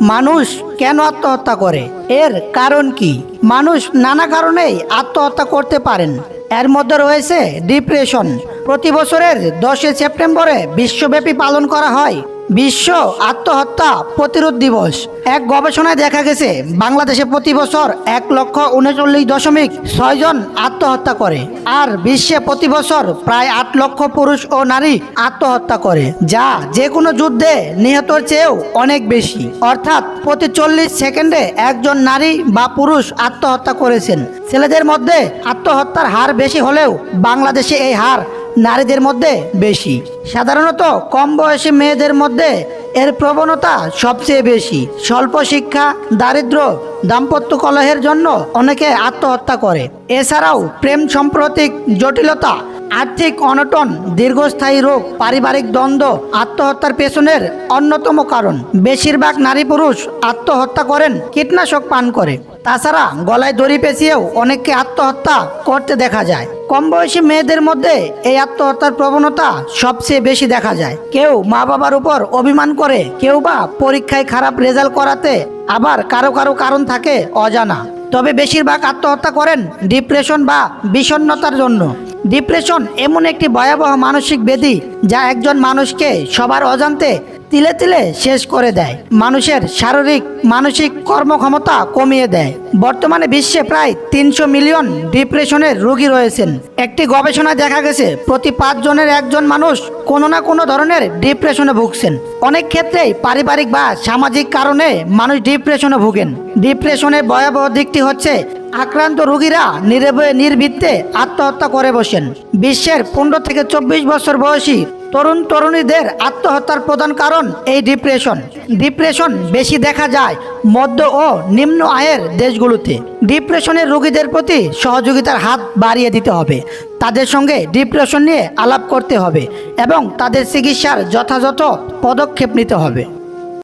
মানুষ কেন আত্মহত্যা করে? এর কারণ কি? মানুষ নানা কারণেই আত্মহত্যা করতে পারেন। এর মধ্যে রয়েছে ডিপ্রেশন। প্রতি বছরের দশই সেপ্টেম্বরে বিশ্বব্যাপী পালন করা হয়। বিশ্ব আত্মহত্যা প্রতিরোধ দিবস। এক গবেষণায় দেখা গেছে, বাংলাদেশে প্রতি বছর এক লক্ষ উনচল্লিশ দশমিক ছয় জন আত্মহত্যা করে, আর বিশ্বে প্রতি বছর প্রায় আট লক্ষ পুরুষ ও নারী আত্মহত্যা করে, যা যে কোনো যুদ্ধে নিহতর চেয়েও অনেক বেশি। অর্থাৎ প্রতি চল্লিশ সেকেন্ডে একজন নারী বা পুরুষ আত্মহত্যা করেছেন। ছেলেদের মধ্যে আত্মহত্যার হার বেশি হলেও বাংলাদেশে এই হার নারীদের মধ্যে বেশি। সাধারণত কম বয়সী মেয়েদের মধ্যে এর প্রবণতা সবচেয়ে বেশি। স্বল্প শিক্ষা দারিদ্র দাম্পত্য কলহের জন্য অনেকে আত্মহত্যা করে। এছাড়াও প্রেম সাম্প্রতিক জটিলতা, আর্থিক অনটন, দীর্ঘস্থায়ী রোগ, পারিবারিক দ্বন্দ্ব, আত্মহত্যার পেছনের অন্যতম কারণ। বেশিরভাগ নারী পুরুষ আত্মহত্যা করেন, কীটনাশক পান করে। তাছাড়া গলায় দড়ি পেঁচিয়েও অনেককে আত্মহত্যা করতে দেখা যায়। কম বয়সী মেয়েদের মধ্যে এই আত্মহত্যার প্রবণতা সবচেয়ে বেশি দেখা যায়। কেউ মা বাবার উপর অভিমান করে, কেউ বা পরীক্ষায় খারাপ রেজাল্ট করাতে আবার কারও কারও কারণ থাকে অজানা। তবে বেশিরভাগ আত্মহত্যা করেন ডিপ্রেশন বা বিষণ্নতার জন্য। ডিপ্রেশন এমন একটি ভয়াবহ মানসিক ব্যাধি যা একজন মানুষকে সবার অজান্তে তিলে তিলে শেষ করে দেয়। মানুষের শারীরিক, মানসিক কর্মক্ষমতা কমিয়ে দেয়। বর্তমানে বিশ্বে প্রায় তিনশো মিলিয়ন ডিপ্রেশনের রোগী রয়েছেন। একটি গবেষণায় দেখা গেছে, প্রতি পাঁচ জনের একজন মানুষ কোনো না কোনো ধরনের ডিপ্রেশনে ভুগছেন। অনেক ক্ষেত্রেই পারিবারিক বা সামাজিক কারণে মানুষ ডিপ্রেশনে ভুগেন। ডিপ্রেশনের ভয়াবহ দিকটি হচ্ছে আক্রান্ত রোগীরা নিরবে, নির্বৃত্তে আত্মহত্যা করে বসেন। বিশ্বের পনেরো থেকে চব্বিশ বছর বয়সী তরুণ তরুণীদের আত্মহত্যার প্রধান কারণ এই ডিপ্রেশন। ডিপ্রেশন বেশি দেখা যায় মধ্য ও নিম্ন আয়ের দেশগুলোতে। ডিপ্রেশনের রোগীদের প্রতি সহযোগিতার হাত বাড়িয়ে দিতে হবে। তাদের সঙ্গে ডিপ্রেশন নিয়ে আলাপ করতে হবে এবং তাদের চিকিৎসার যথাযথ পদক্ষেপ নিতে হবে।